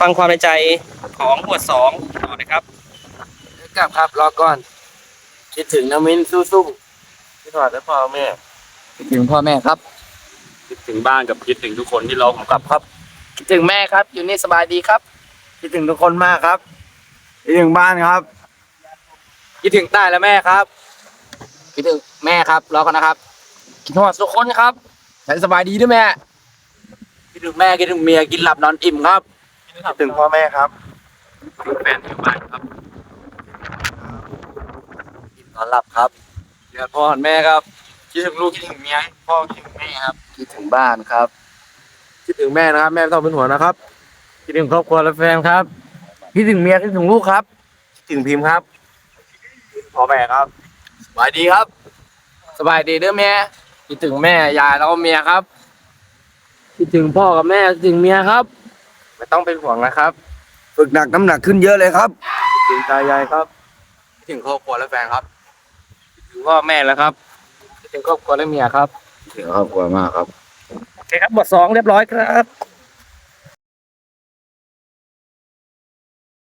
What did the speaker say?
ฟังความในใจของหมวดสองต่อนะครับกลับครับรอก่อน คิดถึงน้ำมินสู้ๆคิดถึงแล้วพ่อแม่คิดถึงพ่อแม่ครับ คิดถึงบ้านกับคิดถึงทุกคนที่รอผมกลับครับ คิดถึงแม่ครับ อยู่นี่สบายดีครับ คิดถึงทุกคนมากครับคิดถึงบ้านครับ คิดถึงใต้และแม่ครับ คิดถึงแม่ครับรอก่อนนะครับคิดถึงทุกคนครับฉันสบายดีด้วยแม่คิดถึงแม่คิดถึงเมียกินหลับนอนอิ่มครับ คิดถึงพ่อแม่ครับคิดถึงแฟนที่บ้านครับกินนอนหลับครับเดือดพ่อแม่ครับคิดถึงลูกคิดถึงเมียพ่อคิดถึงแม่ครับคิดถึงบ้านครับ คิดถึงแม่นะครับ แม่ไม่ต้องเป็นห่วงนะครับ คิดถึงครอบครัวและแฟนครับคิดถึงเมียคิดถึงลูกครับคิดถึงพิมพ์ครับพ่อแม่ครับสบายดีครับ สบายดีด้วยแม่คิดถึงแม่ยายแล้วก็เมียครับ คิดถึงพ่อกับแม่คิดถึงเมียครับ ไม่ต้องเป็นห่วงนะครับฝึกหนักน้ำหนักขึ้นเยอะเลยครับคิดถึงตายายครับคิดถึงครอบครัวและแฟนครับคิดถึงพ่อแม่แล้วครับคิดถึงครอบครัวและเมียครับ ถึงครอบครัวมากครับ โอเคครับหมวดสองเรียบร้อยครับ